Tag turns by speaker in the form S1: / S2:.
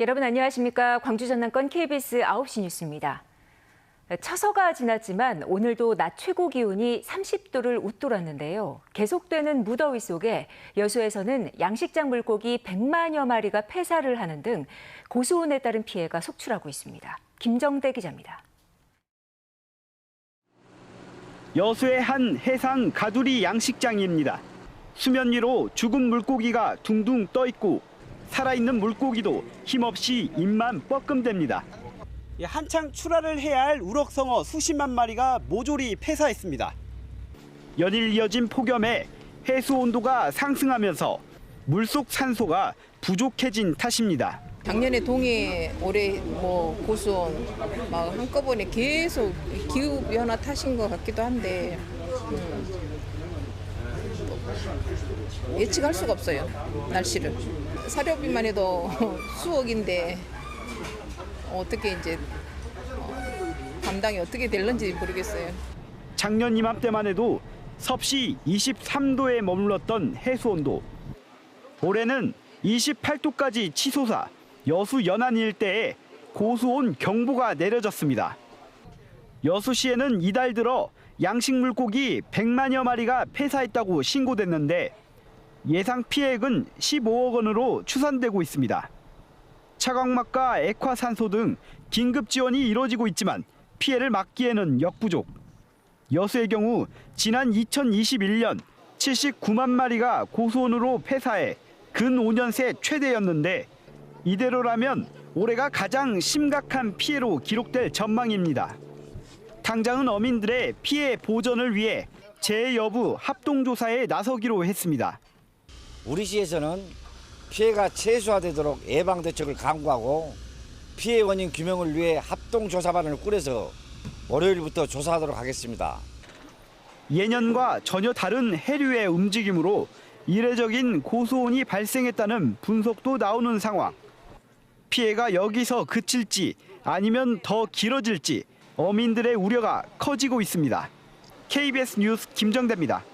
S1: 여러분 안녕하십니까? 광주 전남권 KBS 9시 뉴스입니다. 처서가 지났지만 오늘도 낮 최고 기온이 30도를 웃돌았는데요. 계속되는 무더위 속에 여수에서는 양식장 물고기 100만여 마리가 폐사를 하는 등 고수온에 따른 피해가 속출하고 있습니다. 김정대 기자입니다.
S2: 여수의 한 해상 가두리 양식장입니다. 수면 위로 죽은 물고기가 둥둥 떠 있고 살아있는 물고기도 힘없이 입만 뻐끔댑니다. 한창 출하를 해야 할 우럭성어 수십만 마리가 모조리 폐사했습니다. 연일 이어진 폭염에 해수 온도가 상승하면서 물속 산소가 부족해진 탓입니다.
S3: 작년에 동해 올해 뭐 고수온 막 한꺼번에 계속 기후 변화 탓인 것 같기도 한데 음, 뭐 예측할 수가 없어요 날씨를 사료비만 해도 수억인데 어떻게 이제 어, 감당이 어떻게 될는지 모르겠어요.
S2: 작년 이맘때만 해도 섭씨 23도에 머물렀던 해수 온도. 올해는 28도까지 치솟아 여수 연안 일대에 고수온 경보가 내려졌습니다. 여수시에는 이달 들어 양식 물고기 100만여 마리가 폐사했다고 신고됐는데 예상 피해액은 15억 원으로 추산되고 있습니다. 차광막과 액화산소 등 긴급 지원이 이루어지고 있지만 피해를 막기에는 역부족. 여수의 경우 지난 2021년 79만 마리가 고수온으로 폐사해 근 5년 새 최대였는데 이대로라면 올해가 가장 심각한 피해로 기록될 전망입니다. 당장은 어민들의 피해 보전을 위해 재해 여부 합동조사에 나서기로 했습니다.
S4: 우리 시에서는 피해가 최소화되도록 예방 대책을 강구하고 피해 원인 규명을 위해 합동 조사반을 꾸려서 월요일부터 조사하도록 하겠습니다.
S2: 예년과 전혀 다른 해류의 움직임으로 이례적인 고수온이 발생했다는 분석도 나오는 상황. 피해가 여기서 그칠지 아니면 더 길어질지 어민들의 우려가 커지고 있습니다. KBS 뉴스 김정대입니다.